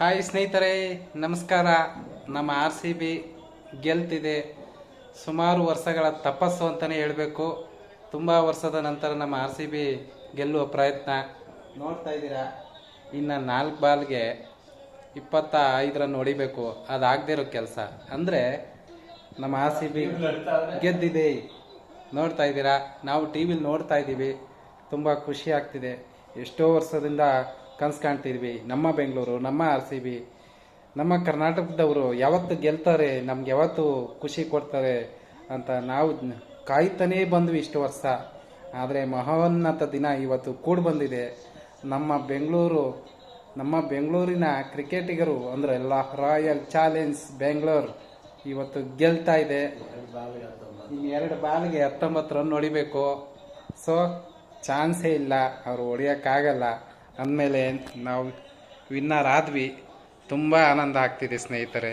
Hi ಸ್ನೇಹಿತರೆ, ನಮಸ್ಕಾರ. ನಮ್ಮ ಆರ್ ಸಿ ಬಿ ಗೆಲ್ತಿದೆ. ಸುಮಾರು ವರ್ಷಗಳ ತಪಸ್ಸು ಅಂತಲೇ ಹೇಳಬೇಕು. ತುಂಬ ವರ್ಷದ ನಂತರ ನಮ್ಮ ಆರ್ ಸಿ ಬಿ ಗೆಲ್ಲುವ ಪ್ರಯತ್ನ ನೋಡ್ತಾ ಇದ್ದೀರಾ? ಇನ್ನು ನಾಲ್ಕು ಬಾಲ್ಗೆ ಇಪ್ಪತ್ತ ಐದರನ್ನು ರನ್ ಹೊಡಿಬೇಕು. ಅದಾಗದೇ ಇರೋ ಕೆಲಸ. ಅಂದರೆ ನಮ್ಮ ಆರ್ ಸಿ ಬಿ ಗೆದ್ದಿದೆ. ನೋಡ್ತಾ ಇದ್ದೀರಾ? ನಾವು ಟಿ ವಿಲಿ ನೋಡ್ತಾ ಇದ್ದೀವಿ. ತುಂಬ ಖುಷಿ ಆಗ್ತಿದೆ. ಎಷ್ಟೋ ವರ್ಷದಿಂದ ಕನಸು ಕಾಣ್ತಿದ್ವಿ ನಮ್ಮ ಬೆಂಗಳೂರು, ನಮ್ಮ ಆರ್ ಸಿ ಬಿ, ನಮ್ಮ ಕರ್ನಾಟಕದವರು ಯಾವತ್ತು ಗೆಲ್ತಾರೆ, ನಮ್ಗೆ ಯಾವತ್ತು ಖುಷಿ ಕೊಡ್ತಾರೆ ಅಂತ ನಾವು ಕಾಯ್ತಾನೇ ಬಂದ್ವಿ ಇಷ್ಟು ವರ್ಷ. ಆದರೆ ಮಹೋನ್ನತ ದಿನ ಇವತ್ತು ಕೂಡಿ ಬಂದಿದೆ. ನಮ್ಮ ಬೆಂಗಳೂರು, ನಮ್ಮ ಬೆಂಗಳೂರಿನ ಕ್ರಿಕೆಟಿಗರು ಅಂದರೆ ಎಲ್ಲ ರಾಯಲ್ ಚಾಲೆಂಜ್ ಬೆಂಗಳೂರು ಇವತ್ತು ಗೆಲ್ತಾ ಇದೆ. ಎರಡು ಬಾಲ್ಗೆ ಹತ್ತೊಂಬತ್ತು ರನ್ ಹೊಡಿಬೇಕು. ಸೊ, ಚಾನ್ಸೇ ಇಲ್ಲ. ಅವರು ಹೊಡಿಯೋಕ್ಕಾಗಲ್ಲ. ಅಂದಮೇಲೆ ನಾವು ವಿನ್ನರ್ ಆದ್ವಿ. ತುಂಬ ಆನಂದ ಆಗ್ತಿದೆ ಸ್ನೇಹಿತರೆ.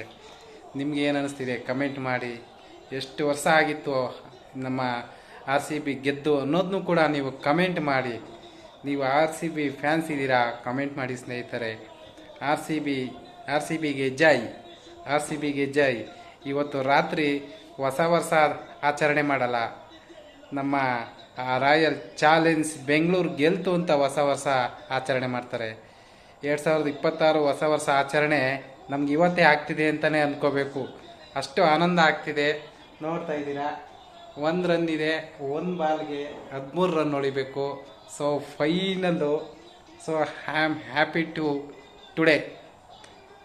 ನಿಮ್ಗೆ ಏನು ಅನಿಸ್ತಿದೆ? ಕಮೆಂಟ್ ಮಾಡಿ. ಎಷ್ಟು ವರ್ಷ ಆಗಿತ್ತು ನಮ್ಮ ಆರ್ ಸಿ ಬಿ ಗೆದ್ದು ಅನ್ನೋದನ್ನು ಕೂಡ ನೀವು ಕಮೆಂಟ್ ಮಾಡಿ. ನೀವು ಆರ್ ಸಿ ಬಿ ಫ್ಯಾನ್ಸ್ ಇದ್ದೀರಾ? ಕಮೆಂಟ್ ಮಾಡಿ ಸ್ನೇಹಿತರೆ. R C B R C ಬಿಗೆ ಜೈ. ಆರ್ ಸಿ ಬಿಗೆ ಜೈ. ಇವತ್ತು ರಾತ್ರಿ ಹೊಸ ವರ್ಷ ಆಚರಣೆ ಮಾಡಲ್ಲ. ನಮ್ಮ ಆ ರಾಯಲ್ ಚಾಲೆಂಜ್ ಬೆಂಗಳೂರು ಗೆಲ್ತು ಅಂತ ಹೊಸ ವರ್ಷ ಆಚರಣೆ ಮಾಡ್ತಾರೆ. ಎರಡು ಸಾವಿರದ ಇಪ್ಪತ್ತಾರು ಹೊಸ ವರ್ಷ ಆಚರಣೆ ನಮ್ಗೆ ಇವತ್ತೇ ಆಗ್ತಿದೆ ಅಂತಲೇ ಅಂದ್ಕೋಬೇಕು ಅಷ್ಟು ಆನಂದ ಆಗ್ತಿದೆ. ನೋಡ್ತಾ ಇದ್ದೀರಾ? ಒಂದು ರನ್ ಇದೆ, ಒಂದು ಬಾಲ್ಗೆ ಹದಿಮೂರು ರನ್ ಹೊಡಿಬೇಕು. So final so I am happy to today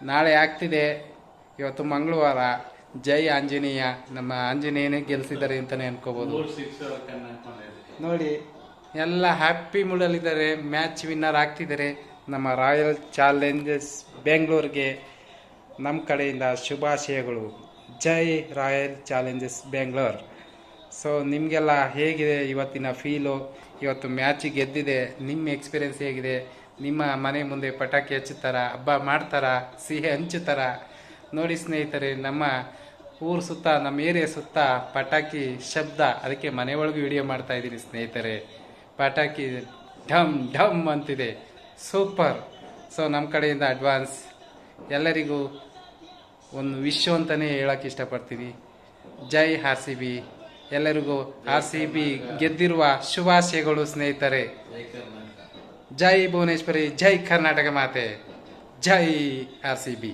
ನಾಳೆ ಆಗ್ತಿದೆ. ಇವತ್ತು ಮಂಗಳವಾರ. ಜೈ ಆಂಜನೇಯ ನಮ್ಮ ಆಂಜನೇಯನೇ ಗೆಲ್ಸಿದ್ದಾರೆ ಅಂತಾನೆ ಅನ್ಕೋಬಹುದು ನೋಡಿ. ಎಲ್ಲ ಹ್ಯಾಪಿ ಮೂಡಲ್ಲಿದ್ದಾರೆ ಮ್ಯಾಚ್ ವಿನ್ನರ್ ಆಗ್ತಿದ್ದಾರೆ. ನಮ್ಮ ರಾಯಲ್ ಚಾಲೆಂಜರ್ಸ್ ಬೆಂಗಳೂರಿಗೆ ನಮ್ಮ ಕಡೆಯಿಂದ ಶುಭಾಶಯಗಳು. ಜೈ ರಾಯಲ್ ಚಾಲೆಂಜರ್ಸ್ ಬೆಂಗಳೂರು ಸೊ ನಿಮಗೆಲ್ಲ ಹೇಗಿದೆ ಇವತ್ತಿನ ಫೀಲು ಇವತ್ತು ಮ್ಯಾಚ್ ಗೆದ್ದಿದೆ ನಿಮ್ಮ ಎಕ್ಸ್ಪೀರಿಯೆನ್ಸ್ ಹೇಗಿದೆ? ನಿಮ್ಮ ಮನೆ ಮುಂದೆ ಪಟಾಕಿ ಹಚ್ಚುತ್ತಾರ ಹಬ್ಬ ಮಾಡ್ತಾರಾ ಸಿಹಿ ಹಂಚುತ್ತಾರ? ನೋಡಿ ಸ್ನೇಹಿತರೆ, ನಮ್ಮ ಊರು ಸುತ್ತ, ನಮ್ಮ ಏರಿಯಾ ಸುತ್ತ ಪಟಾಕಿ ಶಬ್ದ ಅದಕ್ಕೆ ಮನೆ ಒಳಗೂ ವಿಡಿಯೋ ಮಾಡ್ತಾ ಇದ್ದೀನಿ ಸ್ನೇಹಿತರೆ. ಪಟಾಕಿ ಢಮ್ ಢಮ್ ಅಂತಿದೆ. ಸೂಪರ್ ಸೊ ನಮ್ಮ ಕಡೆಯಿಂದ ಅಡ್ವಾನ್ಸ್ ಎಲ್ಲರಿಗೂ ಒಂದು ವಿಶ್ ಅಂತಲೇ ಹೇಳೋಕ್ಕೆ ಇಷ್ಟಪಡ್ತೀನಿ. ಜೈ ಆರ್ ಸಿ ಬಿ. ಎಲ್ಲರಿಗೂ ಆರ್ ಸಿ ಬಿ ಗೆದ್ದಿರುವ ಶುಭಾಶಯಗಳು ಸ್ನೇಹಿತರೆ. ಜೈ ಭುವನೇಶ್ವರಿ, ಜೈ ಕರ್ನಾಟಕ ಮಾತೆ. ಜೈ ಆರ್ ಸಿ ಬಿ.